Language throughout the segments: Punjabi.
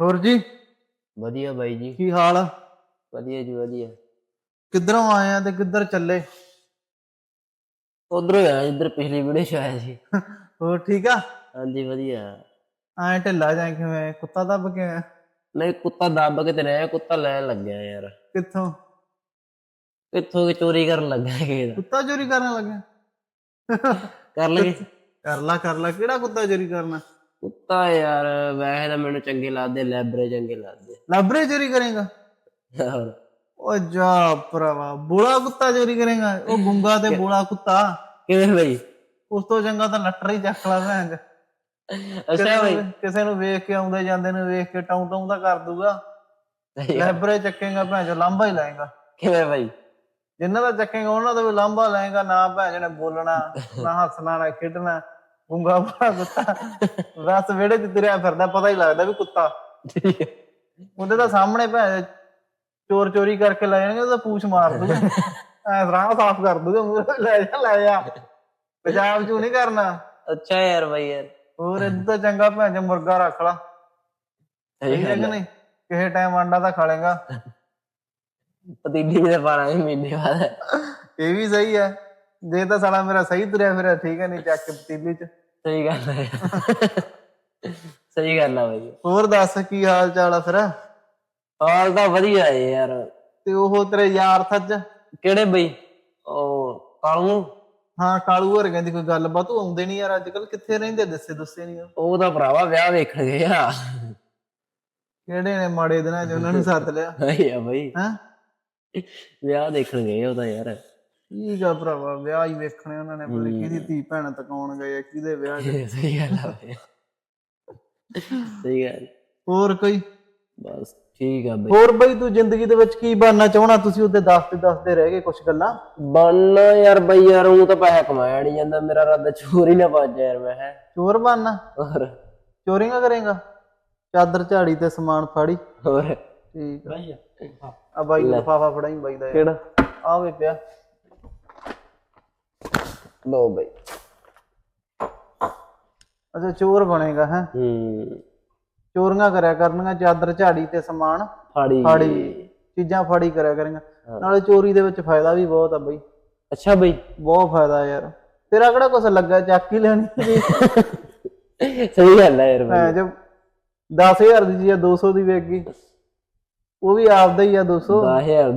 ਹੋਰ ਜੀ? ਵਧੀਆ ਬਾਈ ਜੀ। ਕੀ ਹਾਲ ਆ? ਵਧੀਆ ਜੀ ਵਧੀਆ। ਕਿੱਧਰੋਂ ਆਏ ਆ ਤੇ ਕਿੱਧਰ ਚੱਲੇ? ਉਧਰੋਂ ਆਇਆ ਜਿੱਧਰ ਪਿਛਲੀ ਵੀਡੀਓ ਚ ਆਇਆ ਸੀ। ਹੋਰ ਠੀਕ ਆ? ਹਾਂਜੀ ਵਧੀਆ। ਐ ਢਿੱਲਾ ਜਾਂ ਕਿਵੇਂ? ਕੁੱਤਾ ਦੱਬ ਕੇ ਆਇਆ? ਨਹੀਂ ਕੁੱਤਾ ਦੱਬ ਕੇ ਤੇ ਰਿਹਾ ਕੁੱਤਾ ਲੈਣ ਲੱਗਿਆ ਯਾਰ। ਕਿੱਥੋਂ? ਕਿੱਥੋਂ ਕਿ ਚੋਰੀ ਕਰਨ ਲੱਗਾ ਦਾ। ਕੁੱਤਾ ਚੋਰੀ ਕਰਨ ਲੱਗਿਆ ਕਰ ਲਗੇ ਕਰ ਲਾ ਕਰ ਲਾ। ਕਿਹੜਾ ਕੁੱਤਾ ਚੋਰੀ ਕਰਨਾ? ਕੁੱਤਾ ਯਾਰ ਵੈਸੇ ਤਾਂ ਮੈਨੂੰ ਚੰਗੇ ਲੱਗਦੇ ਲੈਬਰੇ ਚੰਗੇ ਲੱਗਦੇ। ਲਾਬਰੇ ਚੋਰੀ ਕਰੇਗਾ? ਹੋਰ। ਓ ਜਾ ਭਰਾਵਾ ਬੋਲਾ ਕੁੱਤਾ ਚੋਰੀ ਕਰੇਗਾ? ਉਹ ਗੁੰਗਾ ਤੇ ਬੋਲਾ ਕੁੱਤਾ। ਕਿਵੇਂ ਬਾਈ? ਉਸ ਤੋਂ ਚੰਗਾ ਤਾਂ ਲੱਟਰ ਹੀ ਚੱਕ ਲਾ ਭੈਣ ਚੋ। ਅੱਛਾ ਬਾਈ। ਕਿਸੇ ਨੂੰ ਵੇਖ ਕੇ ਆਉਂਦੇ ਜਾਂਦੇ ਨੂੰ ਵੇਖ ਕੇ ਟਾਉਂ ਟਾਉਂ ਦਾ ਕਰ ਦੂਗਾ। ਸਹੀ ਗੱਲ। ਲੈਬਰੇ ਚੱਕੇਗਾ ਭੈਣ ਚੋ ਲਾਂਭਾ ਹੀ ਲਾਏਗਾ। ਕਿਵੇਂ ਬਾਈ? ਜਿੰਨਾ ਦਾ ਚੱਕੇਗਾ ਉਹਨਾਂ ਦਾ ਵੀ ਲਾਂਭਾ ਲਾਏਗਾ ਨਾ ਭੈਣ ਚੋ ਨੇ ਬੋਲਣਾ ਨਾ ਹੱਸਣਾ ਨਾ ਖੇਡਣਾ। ਗੁੰਗਾ ਬੜਾ ਕੁੱਤਾ। ਬਸ ਵਿਹੜੇ 'ਚ ਤੁਰਿਆ ਫਿਰਦਾ ਪਤਾ ਹੀ ਲੱਗਦਾ ਵੀ ਕੁੱਤਾ। ਠੀਕ ਹੈ ਉਹਦੇ ਤਾਂ ਸਾਹਮਣੇ ਚੋ ਚੋਰ ਚੋਰੀ ਕਰਕੇ ਲੈ ਜਾਣਗੇ ਉਹਦਾ ਪੂਛ ਮਾਰ ਦੂਗਾ। ਐ ਰਾਹ ਸਾਫ਼ ਕਰ ਦੂਗਾ ਮੂੰਹ ਲੈ ਜਾ ਲੈ ਜਾ। ਪੰਜਾਬ 'ਚ ਨਹੀਂ ਕਰਨਾ। ਅੱਛਾ ਯਾਰ ਬਾਈ ਯਾਰ। ਹੋਰ ਇਦਾਂ ਤਾਂ ਚੰਗਾ ਭੈਣ ਚੋ ਮੁਰਗਾ ਰੱਖ ਲਾ। ਠੀਕ ਹੈ ਕਿ। ਨਹੀਂ? ਕਿਸੇ ਟਾਈਮ ਅੰਡਾ ਤਾਂ ਖਾ ਲੇਗਾ ਪਤੀਲੀ ਦੇ ਪਾਰਾਂਗੇ ਮਹੀਨੇ ਬਾਅਦ। ਇਹ ਵੀ ਸਹੀ ਹੈ। ਜੇ ਤਾਂ ਸਾਲਾ ਮੇਰਾ ਸਹੀ ਤੁਰਿਆ ਫਿਰਿਆ ਠੀਕ ਹੈ ਨਹੀਂ ਚੱਕ ਕੇ ਪਤੀਲੀ 'ਚ। ਸਹੀ ਗੱਲ ਹੈ। ਸਹੀ ਗੱਲ ਆ ਬਾਈ ਹੋਰ ਦੱਸ ਕੀ ਹਾਲ ਚਾਲ ਆ ਫਿਰ? ਹਾਲ ਤਾਂ ਵਧੀਆ ਹੈ ਯਾਰ। ਤੇ ਉਹ ਤੇਰੇ ਯਾਰ ਸੱਜ? ਕਿਹੜੇ ਬਈ? ਉਹ ਕਾਲੂ। ਹਾਂ ਕਾਲੂ ਹੋਰ ਕਹਿੰਦੀ ਕੋਈ ਗੱਲਬਾਤ ਉਹ ਆਉਂਦੇ ਨਹੀਂ ਯਾਰ ਅੱਜ ਕੱਲ ਕਿੱਥੇ ਰਹਿੰਦੇ? ਦੱਸੇ ਦੱਸੇ ਨਹੀਂ ਉਹ। ਤਾਂ ਭਰਾਵਾ ਵਿਆਹ ਵੇਖਣ ਗਏ ਆ। ਕਿਹੜੇ ਨੇ ਮਾੜੇ ਦਿਨਾਂ 'ਚ? ਉਹਨਾਂ ਨੂੰ ਸੱਦ ਲਿਆ। ਆ ਬਈ। ਹੈਂ? ਵਿਆਹ ਦੇਖਣ ਗਏ ਉਹ ਤਾਂ ਯਾਰ। ਠੀਕ ਆ ਭਰਾਵਾ ਵਿਆਹ ਹੀ ਵੇਖਣੇ ਉਹਨਾਂ ਨੇ ਨੀ ਕਿਹਦੀ ਧੀ ਭੈਣ ਤਕਾਉਣ ਗਏ ਆ ਕਿਹਦੇ ਵਿਆਹ 'ਚ ਸਹੀ ਗੱਲ ਆ ਬਈ। ਸਹੀ ਗੱਲ। ਹੋਰ ਕੋਈ? ਬਸ ਠੀਕ ਆ ਬਈ। ਹੋਰ ਬਈ ਤੂੰ ਜ਼ਿੰਦਗੀ ਦੇ ਵਿੱਚ ਕੀ ਬਣਨਾ ਚਾਹਣਾ ਤੁਸੀਂ ਉਹਦੇ ਦੱਸਦੇ ਦੱਸਦੇ ਰਹਿ ਗਏ ਕੁਝ ਗੱਲਾਂ। ਬਣਨਾ ਯਾਰ ਬਈ ਯਾਰ ਉਹ ਤਾਂ ਪੈਸਾ ਕਮਾਇਆ ਨਹੀਂ ਜਾਂਦਾ ਮੇਰਾ ਰੱਦ ਚੋਰੀ ਨਾ ਵੱਜ ਯਾਰ ਮੈਂ ਹੈ। ਚੋਰ ਬਣਨਾ? ਹੋਰ? ਚੋਰੀਆਂ ਕਰੇਗਾ? ਚਾਦਰ ਝਾੜੀ ਤੇ ਸਮਾਨ ਫਾੜੀ। ਹੋਰ? ਠੀਕ ਆ। ਆ। ਬਾਈ ਲਿਫਾਫਾ ਫੜਾਈ ਬਾਈ ਦਾ। ਕਿਹੜਾ? ਆ ਵੇ ਪਿਆ। ਲੋ ਬਈ। ਅੱਛਾ ਚੋਰ ਬਣੇਗਾ ਹੈ? ਹੂੰ। ਚੋਰੀਆਂ ਕਰਿਆ ਕਰਨੀਆਂ ਚਾਦਰ ਝਾੜੀ ਤੇ ਸਮਾਨ ਫਾੜੀ। ਫਾੜੀ ਚੀਜ਼ਾਂ ਫਾੜੀ ਕਰਿਆ ਕਰੇਗਾ ਨਾਲੇ ਚੋਰੀ ਦੇ ਵਿੱਚ ਫਾਇਦਾ ਵੀ ਬਹੁਤ ਆ ਬਈ। ਅੱਛਾ ਬਈ। ਬਹੁਤ ਫਾਇਦਾ ਯਾਰ। ਤੇਰਾ ਕਿਹੜਾ ਕੁਛ ਲੱਗਾ ਚੱਕ ਹੀ ਲੈਣੀ ਸੀ। ਸਹੀ ਗੱਲ ਹੈ ਯਾਰ ਮੈਂ ਜੋ 10000 ਦੀ ਚੀਜ਼ ਆ 200 ਦੀ ਵੇਚ ਗਈ। ਉਹ ਵੀ ਆਪਦਾ ਹੀ ਆ 200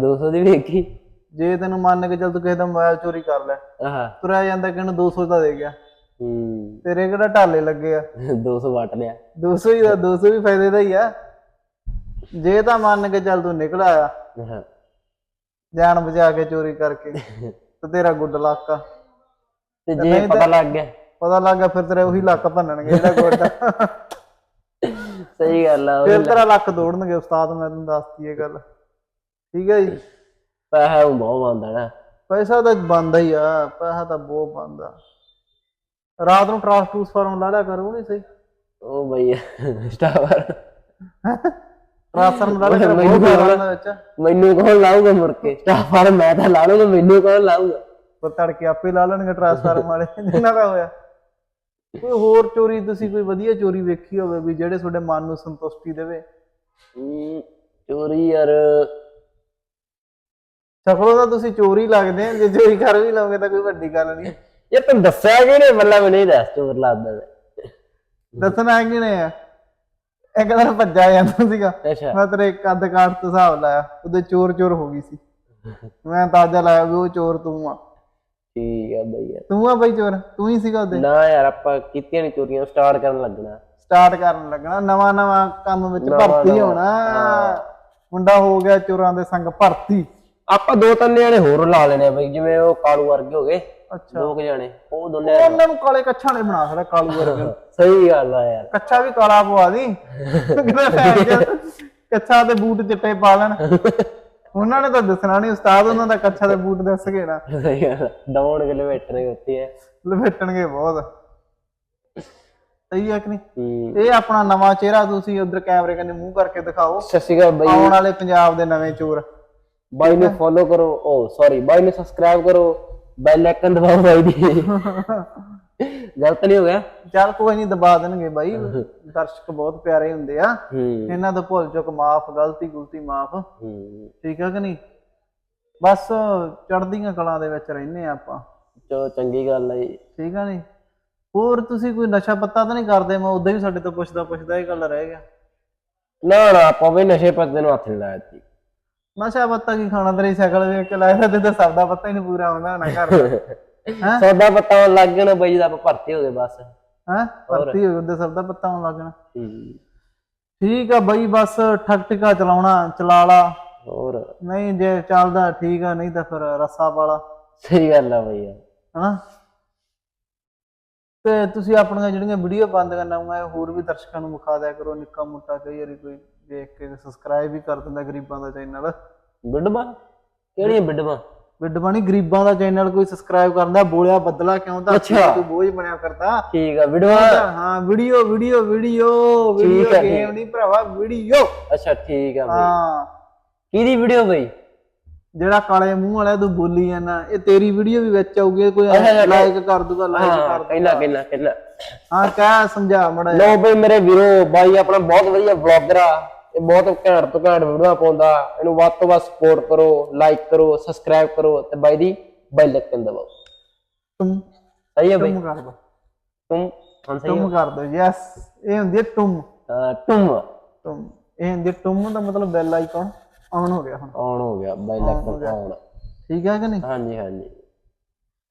10200 ਦੀ ਵੇਖੀ ਜੇ ਤੈਨੂੰ ਮੰਨ ਕੇ ਚੱਲ ਤੂੰ ਕਿਸੇ ਦਾ ਮੋਬਾਈਲ ਚੋਰੀ ਕਰ ਲਿਆ ਆਹ। ਤੁਰਿਆ ਜਾਂਦਾ ਕਿ ਇਹਨੂੰ 200 ਦਾ ਦੇ ਗਿਆ। ਹੂੰ। ਤੇਰੇ ਕਿਹੜਾ ਢਾਲੇ ਲੱਗੇ ਆ? 200 ਵਟ ਲਿਆ। 200 ਹੀ ਦਾ 200 ਵੀ ਫਾਇਦੇ ਦਾ ਹੀ ਆ। ਜੇ ਤਾਂ ਮੰਨ ਕੇ ਚੱਲ ਤੂੰ ਨਿਕਲ ਆਇਆ ਹਾਂ ਜਾਨ ਬਚਾ ਕੇ ਚੋਰੀ ਕਰਕੇ ਤੇ ਤੇਰਾ ਗੁੱਡ ਲੱਕ ਆ। ਤੇ ਜੇ ਪਤਾ ਲੱਗ ਗਿਆ। ਪਤਾ ਲੱਗ ਗਿਆ ਫਿਰ ਤੇਰੇ ਉਹੀ ਲੱਕ ਭੰਨਣਗੇ ਜਿਹੜਾ ਗੁੱਡ ਆ। ਸਹੀ ਗੱਲ ਆ ਫਿਰ ਤੇਰਾ ਲੱਕ ਤੋੜਨਗੇ ਉਸਤਾਦ ਮੈਂ ਤੈਨੂੰ ਦੱਸਤੀ ਇਹ ਗੱਲ। ਠੀਕ ਹੈ ਜੀ? ਪੈਸਾ ਉਹ ਬਹੁਤ ਬੰਦਾ ਨਾ। ਪੈਸਾ ਤਾਂ ਬੰਦਾ ਹੀ ਆ ਪੈਸਾ ਤਾਂ ਬਹੁਤ ਬੰਦਾ ਰਾਤ ਨੂੰ ਟ੍ਰਾਂਸਫਾਰਮ ਲਾ ਲਿਆ ਕਰ ਨਹੀਂ ਸਹੀ। ਉਹ ਬਈ ਸਟਾਰ ਟ੍ਰਾਂਸਫਾਰਮ ਲਾ ਲਿਆ ਕਰ ਬਹੁਤ ਵਿੱਚ। ਮੈਨੂੰ ਕੌਣ ਲਾਊਗਾ ਮੁੜ ਕੇ? ਸਟਾਰ ਮੈਂ ਤਾਂ ਲਾ ਲੂੰਗਾ ਮੈਨੂੰ ਕੌਣ ਲਾਊਗਾ? ਪਰ ਤੜਕੇ ਆਪੇ ਲਾ ਲੈਣਗੇ ਟ੍ਰਾਂਸਫਾਰਮ ਵਾਲੇ ਜਿੰਨਾ ਦਾ ਹੋਇਆ। ਕੋਈ ਹੋਰ ਚੋਰੀ ਤੁਸੀਂ ਕੋਈ ਵਧੀਆ ਚੋਰੀ ਵੇਖੀ ਹੋਵੇ ਵੀ ਜਿਹੜੇ ਤੁਹਾਡੇ ਮਨ ਨੂੰ ਸੰਤੁਸ਼ਟੀ ਦੇਵੇ? ਚੋਰੀ ਯਾਰ ਸਫਲੋਂ ਤਾਂ ਤੁਸੀਂ ਚੋਰੀ ਲੱਗਦੇ ਆ ਜੇ ਚੋਰੀ ਕਰ ਵੀ ਲਓਗੇ ਤਾਂ ਕੋਈ ਵੱਡੀ ਗੱਲ ਨਹੀਂ। ਇਹ ਤੈਨੂੰ ਦੱਸਿਆ ਕਿਹਨੇ ਮੱਲਾ ਮੈਨੂੰ ਨਹੀਂ ਦੱਸ ਚੋਰ ਲੱਗਦਾ ਮੈਂ ਦੱਸਣਾ ਕਿਨੇ ਆ? ਇੱਕ ਦਿਨ ਭੱਜਾ ਜਾਂਦਾ ਸੀਗਾ। ਅੱਛਾ। ਮੈਂ ਤੇਰੇ ਕੱਦ ਕਾਠ ਤੋਂ ਹਿਸਾਬ ਲਾਇਆ ਉਹਦੇ ਚੋਰ ਚੋਰ ਹੋ ਗਈ ਸੀ। ਮੈਂ ਤਾਜਾ ਲਾਇਆ ਵੀ ਉਹ ਚੋਰ ਤੂੰ ਆ। ਠੀਕ ਆ ਬਈ ਯਾਰ। ਤੂੰ ਆ ਬਈ ਚੋਰ ਤੂੰ ਹੀ ਸੀਗਾ ਉਹਦੇ। ਨਾ ਯਾਰ ਆਪਾਂ ਕੀਤੀਆਂ ਨਹੀਂ ਚੋਰੀਆਂ ਸਟਾਰਟ ਕਰਨ ਲੱਗਣਾ। ਸਟਾਰਟ ਕਰਨ ਲੱਗਣਾ ਨਵਾਂ ਨਵਾਂ ਕੰਮ ਵਿੱਚ ਨਵਾਂ- ਭਰਤੀ ਨਵਾਂ, ਹੋਣਾ। ਮੁੰਡਾ ਹੋ ਗਿਆ ਚੋਰਾਂ ਦੇ ਸੰਗ ਭਰਤੀ। ਆਪਾਂ ਦੋ ਤਿੰਨ ਜਣੇ ਹੋਰ ਲਾ ਲੈਣੇ ਆ ਬਈ ਜਿਵੇਂ ਉਹ ਕਾਲੂ ਵਰਗੇ ਹੋ ਗਏ ਅੱਛਾ। ਦੋ ਕੁ ਜਣੇ ਉਹ ਦੋਨੇ ਉਹਨਾਂ ਨੂੰ ਕਾਲੇ ਕੱਛਾਂ ਨੇ ਬਣਾ ਛੜਾ ਕਾਲੂ ਵਰਗੇ। ਸਹੀ ਗੱਲ ਆ ਯਾਰ। ਕੱਛਾ ਵੀ ਕਾਲਾ ਪਵਾ ਦੀ। ਕਿਤੇ ਕੱਛਾ ਤੇ ਬੂਟ ਚਿੱਟੇ ਪਾ ਲੈਣ। ਉਹਨਾਂ ਨੇ ਤਾਂ ਦੱਸਣਾ ਨਹੀਂ ਉਸਤਾਦ ਉਹਨਾਂ ਦਾ ਕੱਛਾ ਤੇ ਬੂਟ ਦੱਸ ਗਏ ਨਾ। ਸਹੀ ਗੱਲ। ਡਾਉਣ ਕੇ ਲਵੇਟਣੇ ਹੁੰਦੀ ਹੈ ਲਪੇਟਣਗੇ ਬਹੁਤ। ਸਹੀ ਹੈ ਕਿ ਨਹੀਂ? ਇਹ ਆਪਣਾ ਨਵਾਂ ਚਿਹਰਾ ਤੁਸੀਂ ਉਧਰ ਕੈਮਰੇ ਕੰਨੇ ਮੂੰਹ ਕਰਕੇ ਦਿਖਾਓ। ਸਤਿ ਸ਼੍ਰੀ ਅਕਾਲ ਬਈ। ਆਉਣ ਵਾਲੇ ਪੰਜਾਬ ਦੇ ਨਵੇਂ ਚੋਰ। ਬਾਈ ਨੂੰ ਫੋਲੋ ਕਰੋ। ਓ ਸੌਰੀ ਬਾਈ ਨੂੰ ਸਬਸਕ੍ਰਾਈਬ ਕਰੋ। ਬੈਲ ਆਈਕਨ ਦਬਾਓ ਬਾਈ ਦੀ। ਗਲਤ ਨਹੀਂ ਹੋ ਗਿਆ? ਚੱਲ ਕੋਈ ਨਹੀਂ ਦਬਾ ਦੇਣਗੇ ਬਾਈ। ਦਰਸ਼ਕ ਬਹੁਤ ਪਿਆਰੇ ਹੁੰਦੇ ਆ। ਹੂੰ। ਇਹਨਾਂ ਤੋਂ ਭੁੱਲ ਚੁੱਕ ਮਾਫ ਗਲਤੀ ਗੁਲਤੀ ਮਾਫ। ਹੂੰ। ਠੀਕ ਆ ਕਿ ਨਹੀਂ? ਬਸ ਚੜ੍ਹਦੀਆਂ ਕਲਾਂ ਦੇ ਵਿੱਚ ਰਹਿੰਦੇ ਆ ਆਪਾਂ। ਚਲੋ ਚੰਗੀ ਗੱਲ ਹੈ ਜੀ। ਠੀਕ ਆ ਨਹੀਂ? ਹੋਰ ਤੁਸੀਂ ਕੋਈ ਨਸ਼ਾ ਪੱਤਾ ਤਾਂ ਨਹੀਂ ਕਰਦੇ? ਮੈਂ ਉਦੋਂ ਵੀ ਸਾਡੇ ਤੋਂ ਪੁੱਛਦਾ ਪੁੱਛਦਾ ਇਹ ਗੱਲ ਰਹਿ ਗਿਆ। ਨਾ ਨਾ ਆਪਾਂ ਵੀ ਨਸ਼ੇ ਪੱਤੇ ਨੂੰ ਹੱਥ ਨਹੀਂ ਲਾਇਆ ਜੀ ਨਸ਼ਾ ਪੱਤਾ ਕੀ ਖਾਣਾ ਤੇਰੀ ਸਾਈਕਲ ਵੇਖ ਕੇ ਲਾਇਆ ਤੇ ਤੇ ਸਰਦਾ ਪੱਤਾ ਹੀ ਨਹੀਂ ਪੂਰਾ ਆਉਂਦਾ ਹੋਣਾ ਘਰ। ਹੈਂ? ਸੌਦਾ ਪੱਤਾ ਆਉਣ ਲੱਗ ਬਈ ਜਦ ਆਪਾਂ ਭਰਤੀ ਹੋ ਗਏ ਬਸ। ਹੈ? ਭਰਤੀ ਹੋ ਉਹਦੇ ਸਰਦਾ ਪੱਤਾ ਆਉਣ ਲੱਗਣਾ ਹੂੰ। ਠੀਕ ਆ ਬਾਈ ਬਸ ਠੱਕ ਟਿਕਾ ਚਲਾਉਣਾ ਚਲਾ ਲਾ। ਹੋਰ? ਨਹੀਂ ਜੇ ਚੱਲਦਾ ਠੀਕ ਆ ਨਹੀਂ ਤਾਂ ਫਿਰ ਰੱਸਾ ਵਾਲਾ ਸਹੀ ਗੱਲ ਆ ਬਈ। ਯਾਰ ਹਨਾ? ਤੇ ਤੁਸੀਂ ਆਪਣੀਆਂ ਜਿਹੜੀਆਂ ਵੀਡੀਓ ਬੰਦ ਕਰਨਾ ਹੋਰ ਵੀ ਦਰਸ਼ਕਾਂ ਨੂੰ ਵਿਖਾ ਦਿਆ ਕਰੋ ਨਿੱਕਾ ਮੋਟਾ ਕਈ ਵਾਰੀ ਕੋਈ। ਵੇਖ ਕੇ ਸਬਸਕ੍ਰਾਈਬ ਵੀ ਕਰ ਦਿੰਦਾ ਗਰੀਬਾਂ ਦਾ ਚੈਨਲ ਬਿੱਡਵਾ ਕਿਹੜੀਆਂ ਬਿੱਡਵਾ ਵਿਡਬਾਣੀ ਗਰੀਬਾਂ ਦਾ ਚੈਨਲ ਕੋਈ ਸਬਸਕ੍ਰਾਈਬ ਕਰਦਾ ਬੋਲਿਆ ਬਦਲਾ ਕਿਉਂ ਤਾਂ ਅੱਛਾ। ਤੂੰ ਬੋਝ ਬਣਿਆ ਕਰਦਾ ਠੀਕ ਆ ਬਿੱਡਵਾ ਹਾਂ ਵੀਡੀਓ ਵੀਡੀਓ ਵੀਡੀਓ ਵੀਡੀਓ ਠੀਕ ਹੈ, ਗੇਮ ਨਹੀਂ ਭਰਾਵਾ ਵੀਡੀਓ ਅੱਛਾ ਠੀਕ ਆ ਬਈ। ਹਾਂ। ਕਿਹਦੀ ਵੀਡੀਓ ਬਈ? ਜਿਹੜਾ ਕਾਲੇ ਮੂੰਹ ਵਾਲਾ ਤੂੰ ਬੋਲੀ ਜਾਂਦਾ। ਇਹ ਤੇਰੀ ਵੀਡੀਓ ਵੀ ਵਿੱਚ ਆਊਗੀ ਕੋਈ ਅੱਛਾ, ਅੱਛਾ, ਲਾਈਕ ਕਰ ਦੂਗਾ ਲਾਈਕ ਹਾਂ ਕਰ ਕਹਿਣਾ ਕਹਿਣਾ ਕਹਿਣਾ ਹਾਂ ਕਹਿ ਸਮਝਾ ਮੜਾ ਲੋ ਬਈ ਮੇਰੇ ਵੀਰੋ ਬਾਈ ਆਪਣਾ ਬਹੁਤ ਵਧੀਆ ਵਲੌਗਰ ਆ। ਇਹ ਬਹੁਤ ਘੈਂਟ ਤੋਂ ਘੈਂਟ ਵੀਡੀਓ ਪਾਉਂਦਾ। ਇਹਨੂੰ ਵੱਧ ਤੋਂ ਵੱਧ ਸਪੋਰਟ ਕਰੋ ਲਾਈਕ ਕਰੋ ਸਬਸਕ੍ਰਾਈਬ ਕਰੋ ਤੇ ਬਾਈ ਦੀ ਬੈਲ ਆਈਕਨ ਦਬਾਓ। ਤੁਮ ਸਹੀ ਹੈ ਬਈ? ਤੁਮ ਕਰ ਦੋ। ਤੁਮ? ਹਾਂ ਸਹੀ ਤੁਮ ਕਰ ਦੋ ਯੈਸ ਇਹ ਹੁੰਦੀ ਹੈ ਤੁਮ। ਟੁਮ ਤੁਮ। ਇਹ ਹੁੰਦੀ ਹੈ ਤੁਮ ਦਾ ਮਤਲਬ ਬੈਲ ਆਈਕਨ ਆਨ ਹੋ ਗਿਆ ਹੁਣ। ਆਨ ਹੋ ਗਿਆ ਬੈਲ ਆਈਕਨ ਆਨ ਠੀਕ ਹੈ ਕਿ ਨਹੀਂ? ਹਾਂਜੀ ਹਾਂਜੀ।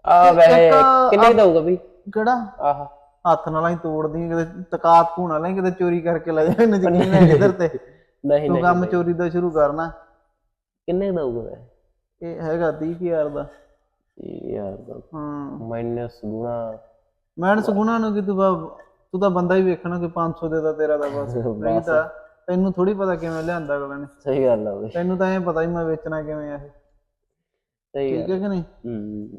ਆ ਇੱਕ- ਕਿੰਨੇ ਦਊਗਾ ਬਈ? ਕਿਹੜਾ? ਆਹ। ਹੱਥ ਨਾਲ ਹੀ ਤੋੜਦੀ ਕਿਤੇ ਤਕਾਤ ਭੂਣਾ ਲੈ ਕਿਤੇ ਚੋਰੀ ਕਰਕੇ ਲੈ ਜਾ ਨਜ਼ਕੀਨ ਹੈ ਕਿਧਰ ਤੇ? ਨਹੀਂ ਤੂੰ ਨਹੀਂ ਕੰਮ ਚੋਰੀ ਦਾ ਸ਼ੁਰੂ ਕਰਨਾ। ਕਿੰਨੇ ਦਊਗਾ ਵੈਸੇ? ਇਹ ਹੈਗਾ 30000 ਦਾ। ਯਾਰ ਦਾ। ਹਾਂ। ਮਾਈਨਸ ਗੁਣਾ। ਮੈਂ ਸਗੁਣਾ ਨੂੰ ਕਿ ਤੂੰ ਬਾ- ਤੂੰ ਤਾਂ ਬੰਦਾ ਹੀ ਵੇਖਣਾ ਕਿ 500 ਦੇ ਦਾ ਤੇਰਾ ਦਾ ਬਸ। ਨਹੀਂ ਤਾਂ ਤੈਨੂੰ ਥੋੜੀ ਪਤਾ ਕਿਵੇਂ ਲਿਆਂਦਾ ਅਗਲੇ ਨੇ। ਸਹੀ ਗੱਲ ਆ ਬਈ। ਤੈਨੂੰ ਤਾਂ ਇਹ ਪਤਾ ਹੀ ਮੈਂ ਵੇਚਣਾ ਕਿਵੇਂ ਆ ਇਹ। ਸਹੀ ਠੀਕ ਹੈ ਕਿ ਨਹੀਂ? ਹੂੰ।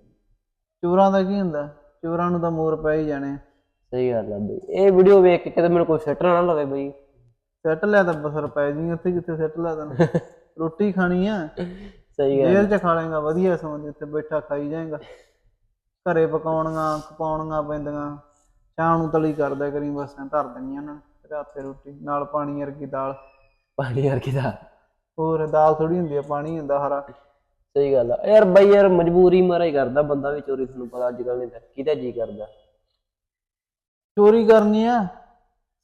ਚੋਰਾਂ ਦਾ ਕੀ ਹੁੰਦਾ? ਚੋਰਾਂ ਨੂੰ ਤਾਂ ਮੋਰ ਪੈ ਹੀ ਜਾਣੇ ਸਹੀ ਗੱਲ ਆ ਬਈ। ਇਹ ਵੀਡੀਓ ਵੇਖ ਕੇ ਕਿਤੇ ਮੈਨੂੰ ਕੋਈ ਸੱਟ ਨਾ ਲਵੇ ਬਈ। ਸੈੱਟ ਲਿਆ ਤਾਂ ਬਸਰ ਪੈ ਜੀ ਉੱਥੇ ਕਿੱਥੇ ਸੈੱਟ ਲਿਆ ਤੈਨੂੰ ਰੋਟੀ ਖਾਣੀ ਆ। ਸਹੀ ਗੱਲ ਜੇਲ੍ਹ ਚ ਖਾ ਲੇਗਾ ਵਧੀਆ ਸਮਾਂ ਉੱਥੇ ਬੈਠਾ ਖਾਈ ਜਾਏਗਾ। ਘਰੇ ਪਕਾਉਣੀਆਂ ਖਪਾਉਣੀਆਂ ਪੈਂਦੀਆਂ। ਸ਼ਾਮ ਨੂੰ ਤਲੀ ਕਰਦਾ ਕਰੀ ਬਸ ਐਂ ਧਰ ਦੇਣੀਆਂ ਨਾ। ਰਾਤੇ ਰੋਟੀ ਨਾਲ ਪਾਣੀ ਵਰਗੀ ਦਾਲ। ਪਾਣੀ ਯਾਰ ਕਿਦਾ ਹੋਰ ਦਾਲ ਥੋੜੀ ਹੁੰਦੀ ਆ ਪਾਣੀ ਹੁੰਦਾ ਹਰਾ। ਸਹੀ ਗੱਲ ਆ। ਯਾਰ ਬਈ ਯਾਰ ਮਜਬੂਰੀ ਮਾਰਾ ਹੀ ਕਰਦਾ ਬੰਦਾ ਵੀ ਚੋਰੀ ਤੁਹਾਨੂੰ ਪਤਾ ਅੱਜ ਕੱਲ ਨਹੀਂ ਤਾਂ ਕਿਹਦਾ ਜੀ ਕਰਦਾ। ਚੋਰੀ ਕਰਨੀ ਆ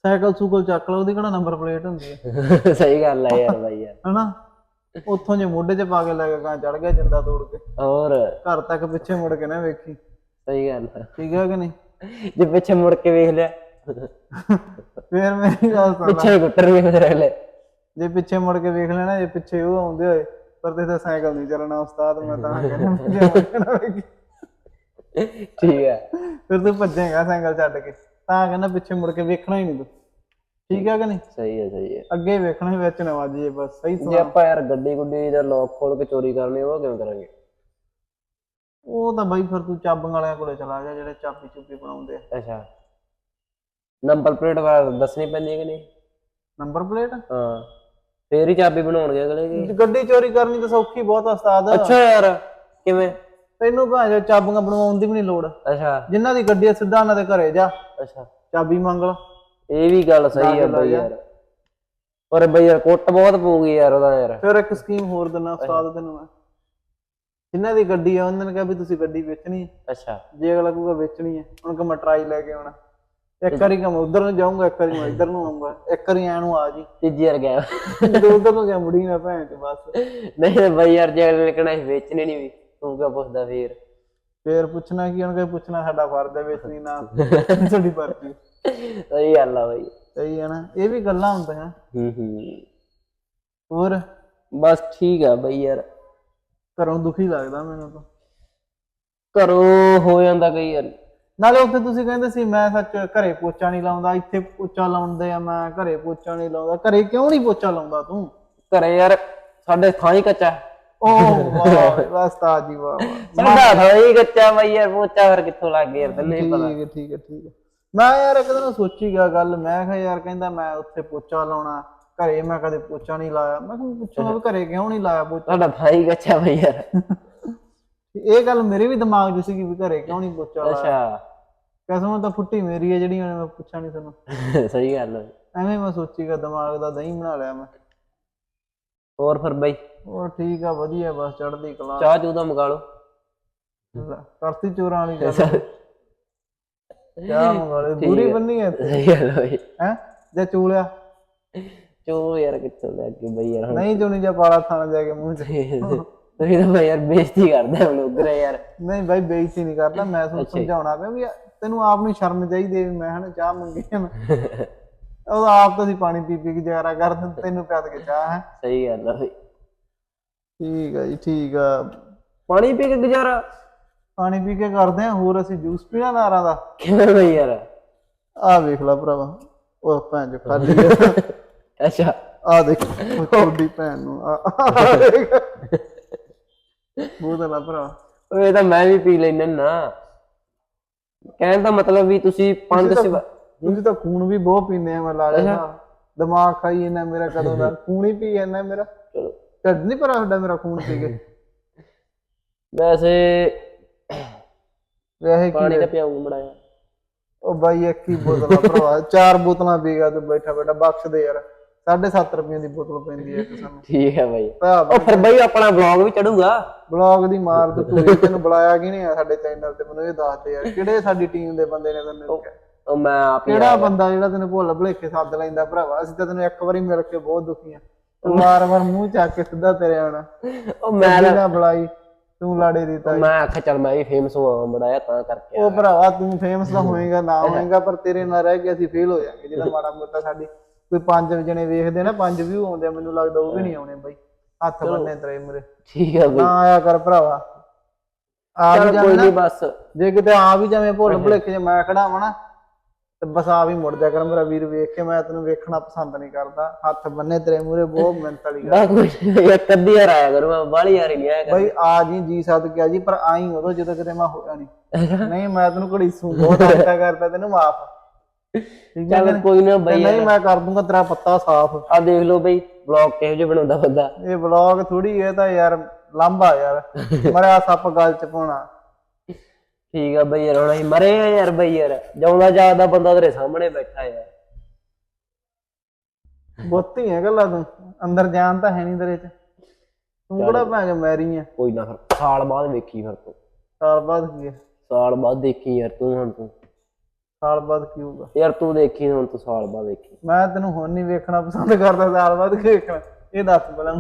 ਸਾਈਕਲ ਸੂਕਲ ਚੱਕ ਲਓ ਉਹਦੀ ਕਿਹੜਾ ਨੰਬਰ ਪਲੇਟ ਹੁੰਦੀ ਆ? ਸਹੀ ਗੱਲ ਆ ਯਾਰ ਬਈ ਯਾਰ। ਹਨਾ? ਉੱਥੋਂ ਜੇ ਮੋਢੇ 'ਚ ਪਾ ਕੇ ਲੈ ਕੇ ਕਾਂ ਚੜ ਗਿਆ ਜਿੰਦਾ ਤੋੜ ਕੇ। ਹੋਰ? ਘਰ ਤੱਕ ਪਿੱਛੇ ਮੁੜ ਕੇ ਨਾ ਵੇਖੀ। ਸਹੀ ਗੱਲ ਆ। ਠੀਕ ਹੈ ਕਿ ਨਹੀਂ? ਜੇ ਪਿੱਛੇ ਮੁੜ ਕੇ ਵੇਖ ਲਿਆ। ਫੇਰ ਮੇਰੀ ਗੱਲ ਸੁਣ ਲੈ। ਪਿੱਛੇ ਗੁੱਟਰ ਵੇਖ ਰਹਿ ਲੈ ਜੇ ਪਿੱਛੇ ਮੁੜ ਕੇ ਵੇਖ ਲੈਣਾ ਜੇ ਪਿੱਛੇ ਉਹ ਆਉਂਦੇ ਹੋਏ ਪਰ ਤੇ ਤਾਂ ਸਾਈਕਲ ਨਹੀਂ ਚੱਲਣਾ ਉਸਤਾਦ ਮੈਂ ਤਾਂ ਕਹਿੰਦਾ। ਠੀਕ ਹੈ ਫਿਰ ਤੂੰ ਭੱਜੇਗਾ ਸਾਈਕਲ ਛੱਡ ਕੇ। ਤਾਂ ਕਹਿੰਦਾ ਪਿੱਛੇ ਮੁੜ ਕੇ ਵੇਖਣਾ ਹੀ ਨਹੀਂ ਤੂੰ। ਠੀਕ ਹੈ ਕਿ ਨਹੀਂ? ਸਹੀ ਹੈ ਸਹੀ ਹੈ। ਅੱਗੇ ਵੇਖਣਾ ਹੀ ਵਿੱਚ ਨਾ ਵੱਜੇ ਬਸ ਸਹੀ ਜੇ ਆਪਾਂ ਯਾਰ ਗੱਡੀ ਗੁੱਡੀ ਦਾ ਲੋਕ ਖੋਲ ਕੇ ਚੋਰੀ ਕਰਨੀ ਉਹ ਕਿਵੇਂ ਕਰਾਂਗੇ? ਉਹ ਤਾਂ ਬਾਈ ਫਿਰ ਤੂੰ ਚਾਬੀਆਂ ਵਾਲਿਆਂ ਕੋਲੇ ਚਲਾ ਜਾ ਜਿਹੜੇ ਚਾਬੀ ਚੁੱਪੀ ਬਣਾਉਂਦੇ ਆ। ਅੱਛਾ। ਨੰਬਰ ਪਲੇਟ ਵਾਲਾ ਦੱਸਣੀ ਪੈਂਦੀ ਹੈ ਕਿ ਨਹੀਂ? Number plate? ਹਾਂ। ਫੇਰ ਹੀ ਚਾਬੀ ਬਣਾਉਣਗੇ ਅਗਲੇ ਕੀ ਗੱਡੀ ਚੋਰੀ ਕਰਨੀ ਤਾਂ ਸੌਖੀ ਬਹੁਤ ਆ ਉਸਤਾਦ। ਅੱਛਾ ਯਾਰ ਕਿਵੇਂ? ਤੈਨੂੰ ਭਾਵੇਂ ਚਾਬੀਆਂ ਬਣਵਾਉਣ ਦੀ ਵੀ ਨਹੀਂ ਲੋੜ। ਅੱਛਾ। ਜਿਨ੍ਹਾਂ ਦੀ ਗੱਡੀ ਆ ਸਿੱਧਾ ਉਹਨਾਂ ਦੇ ਘਰੇ ਜਾ। ਅੱਛਾ। ਚਾਬੀ ਮੰਗ ਲਾ। ਇਹ ਵੀ ਗੱਲ ਸਹੀ ਹੈ ਬਈ ਯਾਰ। ਪਰ ਬਈ ਯਾਰ ਕੁੱਟ ਬਹੁਤ ਪਊਗੀ ਯਾਰ ਉਹਦਾ ਯਾਰ। ਫਿਰ ਇੱਕ ਸਕੀਮ ਹੋਰ ਦਿਨਾ ਉਸਤਾਦ ਤੈਨੂੰ ਮੈਂ। ਜਿਨ੍ਹਾਂ ਦੀ ਗੱਡੀ ਆ ਉਹਨਾਂ ਨੇ ਕਿਹਾ ਵੀ ਤੁਸੀਂ ਗੱਡੀ ਵੇਚਣੀ ਹੈ ਅੱਛਾ। ਜੇ ਅਗਲਾ ਕਹੂਗਾ ਵੇਚਣੀ ਹੈ ਉਹਨਾਂ ਕਹ ਮੈਂ ਟਰਾਈ ਲੈ ਕੇ ਆਉਣਾ। ਇੱਕ ਵਾਰੀ ਕਮ ਉਧਰ ਨੂੰ ਜਾਊਂਗਾ ਇੱਕ ਵਾਰੀ ਮੈਂ ਇੱਧਰ ਨੂੰ ਆਊਂਗਾ। ਇੱਕ ਵਾਰੀ ਐ ਨੂੰ ਆ ਜੀ। ਤੀਜੀ ਵਾਰ ਗਿਆ। ਜਦੋਂ ਉਧਰ ਨੂੰ ਗਿਆ ਮੁੜੀ ਨਾ ਭੈਣ ਤੇ ਬਸ। ਨਹੀਂ ਬਈ ਯਾਰ ਜੇ ਅਗਲੇ ਨੇ ਕਹਿਣਾ ਸੀ ਵੇਚਣੀ ਨਹੀਂ ਵੀ। ਤੂੰ ਕਿਉਂ ਪੁੱਛਦਾ ਫੇਰ ਫੇਰ ਪੁੱਛਣਾ ਕੀ ਉਹਨਾਂ ਪੁੱਛਣਾ ਸਾਡਾ ਫਰਜ਼ ਹੈ ਵੇਚਣੀ ਨਾ ਤੁਹਾਡੀ ਪਰਚੀ ਸਹੀ ਗੱਲ ਆ ਬਈ। ਸਹੀ ਹੈ ਨਾ ਇਹ ਵੀ ਗੱਲਾਂ ਹੁੰਦੀਆਂ। ਹੂੰ ਹੂੰ। ਹੋਰ? ਬਸ ਠੀਕ ਆ ਬਈ ਯਾਰ। ਘਰੋਂ ਦੁਖੀ ਲੱਗਦਾ ਮੈਨੂੰ ਤਾਂ। ਘਰੋਂ ਹੋ ਜਾਂਦਾ ਕਈ ਯਾਰ ਨਾਲੇ ਉੱਥੇ ਤੁਸੀਂ ਕਹਿੰਦੇ ਸੀ ਮੈਂ ਸੱਚ ਘਰੇ ਪੋਚਾ ਨਹੀਂ ਲਾਉਂਦਾ ਇੱਥੇ ਪੋਚਾ ਲਾਉਂਦੇ ਆ ਮੈਂ ਘਰੇ ਪੋਚਾ ਨਹੀਂ ਲਾਉਂਦਾ। ਘਰੇ ਕਿਉਂ ਨਹੀਂ ਪੋਚਾ ਲਾਉਂਦਾ ਤੂੰ? ਘਰੇ ਯਾਰ ਸਾਡੇ ਥਾਂ ਹੀ ਕੱਚਾ। ਓਹ ਵਾਹ ਬਸ ਤਾਜੀ ਵਾਹ ਵਾਹ। ਸਾਡਾ ਥਾਂ ਹੀ ਕੱਚਾ ਬਈ ਯਾਰ ਪੋਚਾ ਫਿਰ ਕਿੱਥੋਂ ਲੱਗ ਗਿਆ ਤੈਨੂੰ ਨਹੀਂ ਪਤਾ। ਠੀਕ ਹੈ ਠੀਕ ਹੈ ਠੀਕ ਹੈ। ਮੈਂ ਯਾਰ ਇੱਕ ਦਿਨ ਸੋਚੀ ਗਿਆ ਗੱਲ ਮੈਂ ਕਿਹਾ ਯਾਰ ਕਹਿੰਦਾ ਮੈਂ ਉੱਥੇ ਪੋਚਾ ਲਾਉਣਾ ਘਰੇ ਮੈਂ ਕਦੇ ਪੋਚਾ ਨਹੀਂ ਲਾਇਆ। ਮੈਂ ਕਿਹਾ ਪੁੱਛਾਂ ਵੀ ਘਰੇ ਕਿਉਂ ਨਹੀਂ ਲਾਇਆ ਪੋਚਾ? ਸਾਡਾ ਥਾਂ ਹੀ ਕੱਚਾ ਬਈ ਯਾਰ ਇਹ ਗੱਲ ਮੇਰੇ ਵੀ ਦਿਮਾਗ 'ਚ ਸੀਗੀ ਵੀ ਘਰੇ ਕਿਉਂ ਨਹੀਂ ਪੋਚਾ ਲਾਇਆ। ਅੱਛਾ। ਕਸਮ ਤਾਂ ਫੁੱਟੀ ਮੇਰੀ ਹੈ ਜਿਹੜੀ ਮੈਂ ਪੁੱਛਾਂ ਨਹੀਂ ਤੈਨੂੰ ਸਹੀ ਗੱਲ ਹੈ। ਐਵੇਂ ਮੈਂ ਸੋਚੀਗਾ ਦਿਮਾਗ ਦਾ ਦਹੀਂ ਬਣਾ ਲਿਆ ਮੈਂ। ਹੋਰ ਫਿਰ ਬਾਈ? ਹੋਰ ਠੀਕ ਆ ਵਧੀਆ ਬਸ ਚੜ੍ਹਦੀ ਕਲਾ ਚਾਹ ਚੂਹ ਦਾ ਮੰਗਾ ਲਓ। ਲੈ, ਕਰਤੀ ਚੋਰਾਂ ਵਾਲੀ ਗੱਲ। ਚਾਹ ਮੰਗਾ ਲੈ ਬੁਰੀ ਬੰਨੀ ਹੈ ਸਹੀ ਗੱਲ ਹੈ ਬਾਈ। ਹੈ? ਜੇ ਚੂਲਿਆ? ਚੋ ਯਾਰ ਕਿੱਥੋਂ ਲੈ ਕੇ ਬਾਈ ਯਾਰ ਨਹੀਂ ਚੁਣੀ ਜਾ ਪਾਲਾ ਥਾਣਾ ਜਾ ਕੇ ਮੂੰਹ 'ਚ। ਤੁਸੀਂ ਤਾਂ ਬਾਈ ਯਾਰ ਬੇਇੱਜ਼ਤੀ ਕਰਦੇ ਬਲੌਗਰ ਯਾਰ। ਨਹੀਂ ਬਾਈ ਬੇਇੱਜ਼ਤੀ ਨਹੀਂ ਕਰਦਾ। ਮੈਂ ਤੁਹਾਨੂੰ ਸਮਝਾਉਣਾ ਪਿਆ ਵੀ ਤੈਨੂੰ ਆਪ ਨੂੰ ਸ਼ਰਮ ਚਾਹੀਦੀ ਮੈਂ ਹਨਾ ਚਾਹ ਮੰਗੀ ਮੈਂ। ਉਹ ਆਪ ਤਾਂ ਅਸੀਂ ਪਾਣੀ ਪੀ ਪੀ ਕੇ ਗੁਜ਼ਾਰਾ ਕਰਦੇ ਤੈਨੂੰ ਪਿਆਦ ਕੇ ਚਾਹ ਹੈ। ਸਹੀ ਗੱਲ ਹੈ ਬਾਈ। ਠੀਕ ਆ ਜੀ ਠੀਕ ਆ। ਪਾਣੀ ਪੀ ਕੇ ਗੁਜ਼ਾਰਾ? ਪਾਣੀ ਪੀ ਕੇ ਕਰਦੇ ਆ ਹੋਰ ਅਸੀਂ ਜੂਸ ਪੀਣਾ ਨਾਰਾਂ ਦਾ। ਕਿਵੇਂ ਬਾਈ ਯਾਰ? ਆਹ ਵੇਖ ਲੈ ਭਰਾਵਾ ਉਹ ਭੈਣ ਜੋ ਖਾਲੀ ਆ। ਅੱਛਾ। ਆਹ ਦੇਖ ਉਹ ਤੁਹਾਡੀ ਭੈਣ ਨੂੰ ਆਹ ਆਹ ਦੇਖ। ਬਹੁਤ ਲਾ ਭਰਾ ਉਹ ਇਹ ਤਾਂ ਮੈਂ ਵੀ ਪੀ ਲੈਣਾ ਨਾ। ਕਹਿਣ ਦਾ ਮਤਲਬ ਵੀ ਤੁਸੀਂ ਪੰਜ ਸਿਵਾ ਤੁਸੀਂ ਤਾਂ ਖੂਨ ਵੀ ਬਹੁਤ ਪੀਂਦੇ ਆ ਮੈਂ ਲਾ ਲਿਆ ਦਿਮਾਗ ਖਾਈ ਜਾਂਦਾ ਮੇਰਾ ਕਦੋਂ ਦਾ। ਖੂਨ ਹੀ ਪੀ ਜਾਂਦਾ ਮੇਰਾ। ਚਲੋ। ਢਿੱਡ ਨਹੀਂ ਭਰਾ ਸਾਡਾ ਮੇਰਾ ਖੂਨ ਪੀ ਕੇ। ਵੈਸੇ ਵੈਸੇ ਕੀ ਪਾਣੀ ਤਾਂ ਪਿਆਉਂਗਾ ਬਣਾਇਆ। ਉਹ ਬਾਈ ਇੱਕ ਹੀ ਬੋਤਲ ਆ ਭਰਾ ਚਾਰ ਬੋਤਲਾਂ ਪੀ ਗਿਆ ਤੂੰ ਬੈਠਾ ਬੈਠਾ ਬਖਸ਼ ਦੇ ਯਾਰ 7.5 ਰੁਪਏ ਦੀ ਬੋਤਲ ਪੈਂਦੀ ਹੈ ਇੱਕ ਸਾਨੂੰ। ਠੀਕ ਹੈ ਬਾਈ। ਉਹ ਫਿਰ ਬਾਈ ਆਪਣਾ ਵਲੌਗ ਵੀ ਚੜੂਗਾ। ਬਲੌਗ ਦੀ ਮਾਰ ਤੂੰ ਤੈਨੂੰ ਬੁਲਾਇਆ ਕੀ ਨਹੀਂ ਆ ਸਾਡੇ ਚੈਨਲ ਤੇ? ਮੈਨੂੰ ਇਹ ਦੱਸ ਦੇ ਯਾਰ ਕਿਹੜੇ ਸਾਡੀ ਟੀਮ ਦੇ ਬੰਦੇ ਨੇ ਤੈਨੂੰ ਕਿਹਾ? ਉਹ ਮੈਂ ਆਪ ਹੀ ਕਿਹੜਾ ਬੰਦਾ ਜਿਹੜਾ ਤੈਨੂੰ ਭੁੱਲ ਭੁਲੇਖੇ ਸੱਦ ਲੈਂਦਾ ਭਰਾਵਾ? ਅਸੀਂ ਤਾਂ ਤੈਨੂੰ ਇੱਕ ਵਾਰੀ ਮਿਲ ਕੇ ਬਹੁਤ ਦੁਖੀ ਆ। ਤੂੰ ਵਾਰ-ਵਾਰ ਮੂੰਹ ਚੱਕ ਕੇ ਸਿੱਧਾ ਤੇਰੇ ਆਉਣਾ ਉਹ ਮੈਂ ਨਾ- ਨਾ ਬੁਲਾਈ ਤੂੰ ਲਾੜੇ ਦੀ ਤਾਈ। ਮੈਂ ਆਖਿਆ ਚੱਲ ਮੈਂ ਵੀ ਫੇਮਸ ਹੋਵਾਂ ਬਣਾਇਆ ਤਾਂ ਕਰਕੇ ਉਹ ਭਰਾਵਾ ਤੂੰ ਫੇਮਸ ਤਾਂ ਹੋਏਗਾ ਨਾ ਹੋਏਗਾ ਪਰ ਤੇਰੇ ਨਾਲ ਰਹਿ ਕੇ ਅਸੀਂ ਫੇਲ ਹੋ ਜਾਾਂਗੇ ਜਿਹੜਾ ਮਾੜਾ ਮੋਟਾ ਸਾਡੀ ਕੋਈ ਪੰਜ ਜਣੇ ਵੇਖਦੇ ਨਾ ਪੰਜ ਵਿਊ ਆਉਂਦੇ ਆ ਮੈਨੂੰ ਲੱਗਦਾ ਉਹ ਵੀ ਨਹੀਂ ਆਉਣੇ ਬਾਈ। ਹੱਥ ਬੰਨੇ ਤੇਰੇ ਮੇਰੇ ਠੀਕ ਹੈ ਬਾਈ। ਨਾ ਆਇਆ ਕਰ ਭਰਾਵਾ। ਆ ਵੀ ਚੱਲ ਜਾਵੇਂ ਕੋਈ ਨਾ ਨਹੀਂ ਬਸ। ਜੇ ਕਿਤੇ ਆ ਵੀ ਜਾਵੇਂ ਭੁੱਲ ਭੁਲੇਖੇ ਜੇ ਮੈਂ ਖੜਾ ਵਾਂ ਨਾ ਤੇ ਬਸ ਆ ਵੀ ਮੁੜ ਜਾ ਕਰ ਮੇਰਾ ਵੀਰ ਵੇਖ ਕੇ ਮੈਂ ਤੈਨੂੰ ਵੇਖਣਾ ਪਸੰਦ ਨਹੀਂ ਕਰਦਾ। ਹੱਥ ਬੰਨੇ ਤੇਰੇ ਮੂਰੇ ਬਹੁਤ ਮਿਹਨਤ ਵਾਲੀ ਗੱਲ। ਬਾ ਅੱਧੀ ਵਾਰ ਆਇਆ ਕਰੂੰ ਮੈਂ ਬਾਹਲੀ ਯਾਰ ਨਹੀਂ ਆਇਆ ਕਰ ਬਈ ਆ ਜੀ ਜੀ ਸਦ ਕੇ ਆ ਜੀ ਪਰ ਆਈ ਉਦੋਂ ਜਦੋਂ ਕਿਤੇ ਮੈਂ ਹੋਇਆ ਨਹੀਂ। ਨਹੀਂ ਮੈਂ ਤੈਨੂੰ ਘੜੀਸੂ ਬਹੁਤ ਅੱਛਾ ਕਰਦਾ ਤੈਨੂੰ ਮਾਫ। ਚੱਲ ਕੋਈ ਨਾ ਬਾਈ ਨਹੀਂ ਮੈਂ ਕਰ ਦੂੰਗਾ ਤੇਰਾ ਪੱਤਾ ਸਾਫ਼। ਆ ਦੇਖ ਲਓ ਬਈ ਵਲੌਗ ਕਿਹੋ ਜਿਹਾ ਬਣਾਉਂਦਾ ਬੰਦਾ। ਇਹ ਵਲੌਗ ਥੋੜੀ ਇਹ ਤਾਂ ਯਾਰ ਲੰਬਾ ਯਾਰ। ਮਰਿਆ ਸੱਪ ਗਲ ਚ ਪਾਉਣਾ। ਠੀਕ ਆ ਬਈ ਯਾਰ ਹੁਣ ਅਸੀਂ ਮਰੇ ਆ ਯਾਰ ਬਈ ਯਾਰ। ਜਾਉਂਦਾ ਜਾਗਦਾ ਬੰਦਾ ਤੇਰੇ ਸਾਹਮਣੇ ਬੈਠਾ ਯਾਰ ਬੁੱਤੀ ਹੈ ਗੱਲਾਂ ਤੂੰ। ਅੰਦਰ ਜਾਣ ਤਾਂ ਹੈ ਨਹੀਂ ਤੇਰੇ ਚ। ਤੂੰ ਕਿਹੜਾ ਚੋ ਮੈਰੀ ਆ? ਕੋਈ ਨਾ ਫਿਰ ਸਾਲ ਬਾਅਦ ਵੇਖੀ ਫਿਰ ਤੂੰ। ਸਾਲ ਬਾਅਦ ਕੀ ਹੈ ਸਾਲ ਬਾਅਦ ਦੇਖੀ ਯਾਰ ਤੂੰ ਹੁਣ ਤੂੰ। ਸਾਲ ਬਾਅਦ ਕੀ ਹੋਊਗਾ? ਯਾਰ ਤੂੰ ਦੇਖੀ ਹੁਣ ਤੂੰ ਸਾਲ ਬਾਅਦ ਦੇਖੀ ਮੈਂ ਤੈਨੂੰ ਹੁਣ ਨਹੀਂ ਵੇਖਣਾ ਪਸੰਦ ਕਰਦਾ ਸਾਲ ਬਾਅਦ ਕੀ ਵੇਖਣਾ। ਇਹ ਦੱਸ ਪਹਿਲਾਂ।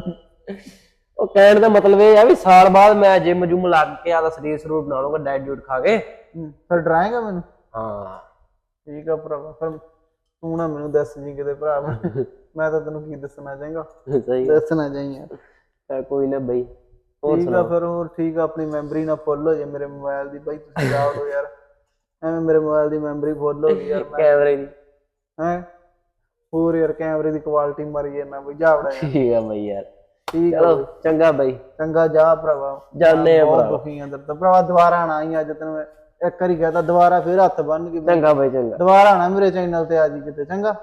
ਉਹ ਕਹਿਣ ਦਾ ਮਤਲਬ ਇਹ ਆ ਵੀ ਸਾਲ ਬਾਅਦ ਮੈਂ ਜਿਮ ਜੁਮ ਲੱਗ ਕੇ ਆਦਾ ਸਰੀਰ ਸਰੂਰ ਬਣਾ ਲਊਂਗਾ ਡਾਈਟ ਡੂਟ ਖਾ ਕੇ। ਹੂੰ, ਫਿਰ ਡਰਾਏਗਾ ਮੈਨੂੰ? ਹਾਂ। ਠੀਕ ਆ ਭਰਾਵਾ ਫਿਰ ਤੂੰ ਨਾ ਮੈਨੂੰ ਦੱਸ ਜੀ ਕਿਤੇ ਭਰਾ। ਮੈਂ ਤਾਂ ਤੈਨੂੰ ਕੀ ਦੱਸਣਾ ਚਾਹਾਂਗਾ? ਸਹੀ ਦੱਸਣਾ ਚਾਹੀਏ ਆ, ਕੋਈ ਨਾ ਬਈ ਹੋਰ ਠੀਕ ਆ ਫਿਰ ਹੋਰ ਠੀਕ ਆ ਆਪਣੀ ਮੈਮਰੀ ਨਾ ਫੁੱਲ ਹੋ ਜੇ ਮੇਰੇ ਮੋਬਾਈਲ ਦੀ। ਬਾਈ ਤੁਸੀਂ ਜਾ ਦਿਓ ਯਾਰ ਐਵੇਂ ਮੇਰੇ ਮੋਬਾਈਲ ਦੀ ਮੈਮਰੀ ਫੁੱਲ ਹੋ ਗਈ ਯਾਰ ਮੈਂ। ਕੈਮਰੇ ਦੀ। ਹੈ? ਹੋਰ ਯਾਰ ਕੈਮਰੇ ਦੀ ਕੁਆਲਿਟੀ ਮਰੀ ਜਾਂਦਾ ਬਈ ਜਾਵੜਾ ਯਾਰ ਠੀਕ ਆ ਬਈ ਯਾਰ। ਠੀਕ ਆ ਚਲੋ। ਬਈ। ਚੰਗਾ ਬਈ। ਚੰਗਾ ਜਾ ਭਰਾਵਾ। ਜਾਂਦੇ ਆ ਬਹੁਤ ਭਰਾ ਦੁਖੀ ਅੰਦਰ ਤਾਂ। ਭਰਾਵਾ ਦੁਬਾਰਾ ਆਣਾ ਹੀ ਅੱਜ ਤੈਨੂੰ ਮੈਂ। ਇੱਕ ਵਾਰੀ ਕਹਤਾ ਦੁਬਾਰਾ ਫੇਰ ਹੱਥ ਬੰਨ ਕੇ ਚੰਗਾ ਬਈ ਚੰਗਾ। ਦੁਬਾਰਾ ਆਣਾ ਮੇਰੇ ਚੈਨਲ ਤੇ ਆ ਜੀ ਕਿਤੇ ਚੰਗਾ?